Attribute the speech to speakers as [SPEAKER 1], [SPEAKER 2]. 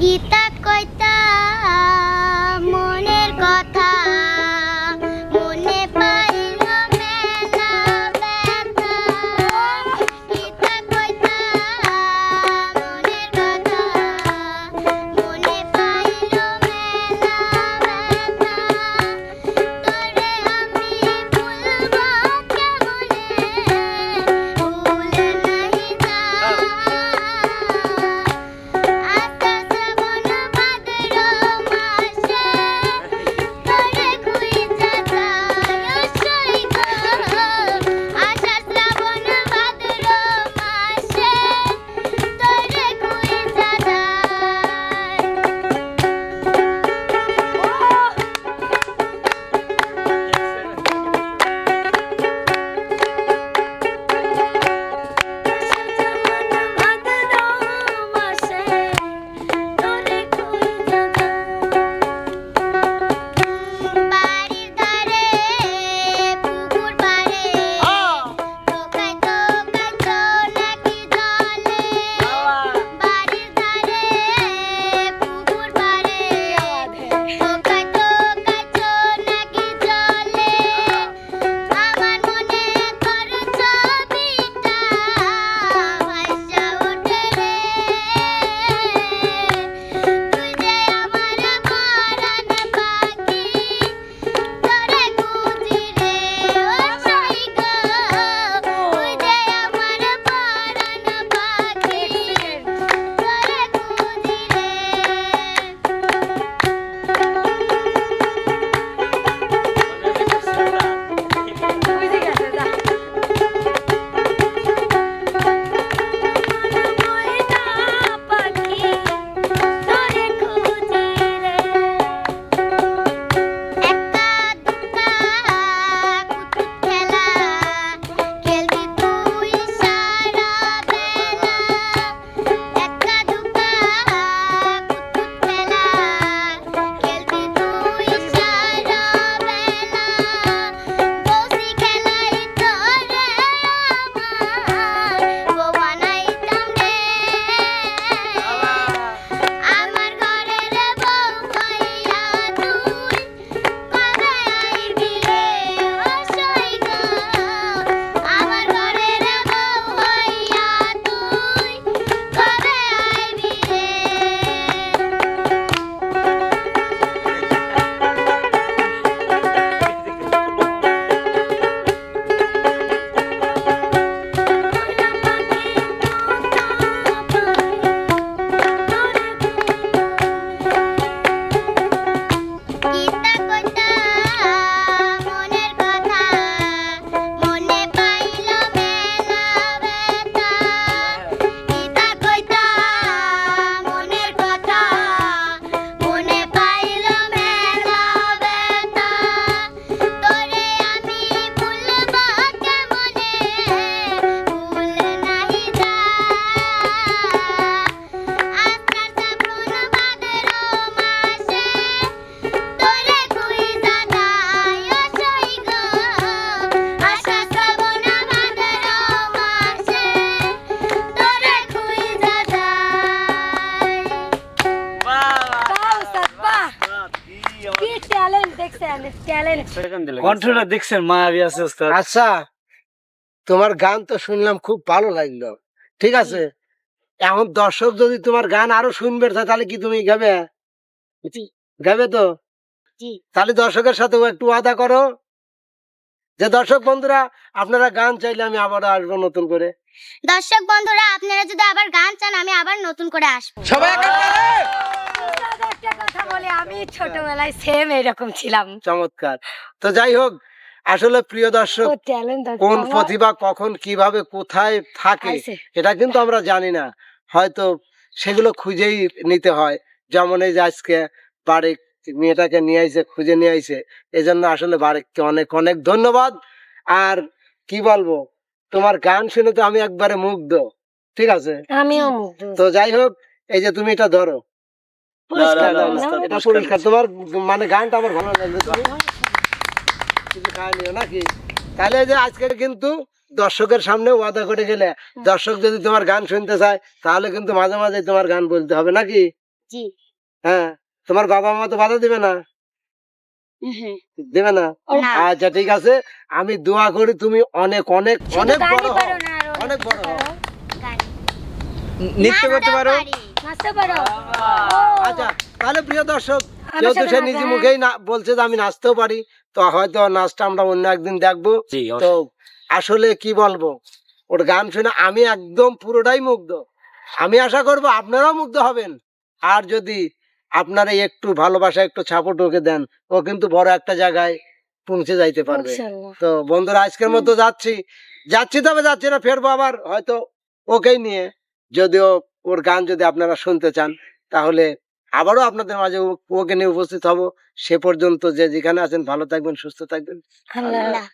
[SPEAKER 1] গীতা কইতা
[SPEAKER 2] কণ্ঠটা দেখছেন মায়াবী আছে ওস্তাদ।
[SPEAKER 3] আচ্ছা তোমার গান তো শুনলাম খুব ভালো লাগল। ঠিক আছে এখন দর্শক যদি তোমার গান আরও শুনবে তাহলে কি তুমি গাবে? গাবে তো? তাহলে দর্শকের সাথে একটু আদা করো। যে দর্শক বন্ধুরা আপনারা গান চাইলে আমি আবার আসব নতুন করে।
[SPEAKER 1] দর্শক বন্ধুরা আপনারা যদি আবার গান চান আমি আবার নতুন করে আসব।
[SPEAKER 3] সবাই
[SPEAKER 4] বলে আমি ছোটবেলায় সেম এরকম ছিলাম।
[SPEAKER 3] চমৎকার। তো যাই হোক আসলে প্রিয় দর্শক কোন প্রতিভা কখন কীভাবে কোথায় থাকে এটা কিন্তু আমরা জানি না। হয়তো সেগুলো খুঁজেই নিতে হয়। যেমন এই যে আজকে বারেক মেয়েটাকে নিয়ে আইছে খুঁজে নিয়ে আইছে এই জন্য আসলে বারেককে অনেক অনেক ধন্যবাদ। আর কি বলব তোমার গান শুনে তো আমি একবারে মুগ্ধ ঠিক আছে?
[SPEAKER 4] আমিও মুগ্ধ।
[SPEAKER 3] তো যাই হোক এই যে তুমি এটা ধরো। পুরস্কার তোমার মানে গানটা আমার ভালো লাগল তুমি কিছু খায় নাকি? তাহলে যে আজকে কিন্তু দর্শকের সামনে ওয়াদা করে গেলে দর্শক যদি তোমার গান শুনতে চায় তাহলে কিন্তু মাঝে মাঝে তোমার গান বলতে হবে নাকি? হ্যাঁ তোমার বাবা মা তো বাধা দিবে না? দেবে না। আচ্ছা ঠিক আছে। আমি দোয়া করি তুমি অনেক অনেক অনেক বড় অনেক বড়।
[SPEAKER 5] নৃত্য করতে পারো।
[SPEAKER 3] আচ্ছা তাহলে প্রিয় দর্শক যেহেতু সে নিজে
[SPEAKER 4] হ্যাঁ।
[SPEAKER 3] মুখেই বলছে যে আমি নাচতেও পারি তো হয়তো নাচটা আমরা অন্য একদিন দেখব। তো আসলে কি বলব ওর গান শুনে আমি একদম পুরোটাই মুগ্ধ। আমি আশা করব আপনারাও মুগ্ধ হবেন। আর যদি আপনারা একটু ভালোবাসা একটু সাপোর্ট ওকে দেন ও কিন্তু বড় একটা জায়গায় পৌঁছে যাইতে পারবে। তো বন্ধুরা আজকের মতো যাচ্ছি। যাচ্ছি তবে যাচ্ছি না ফেরবো আবার হয়তো ওকেই নিয়ে যদিও ওর গান যদি আপনারা শুনতে চান, তাহলে আবারও আপনাদের মাঝে ওকে নিয়ে উপস্থিত হব সে পর্যন্ত যে যেখানে আছেন, ভালো থাকবেন, সুস্থ থাকবেন
[SPEAKER 1] আল্লাহ।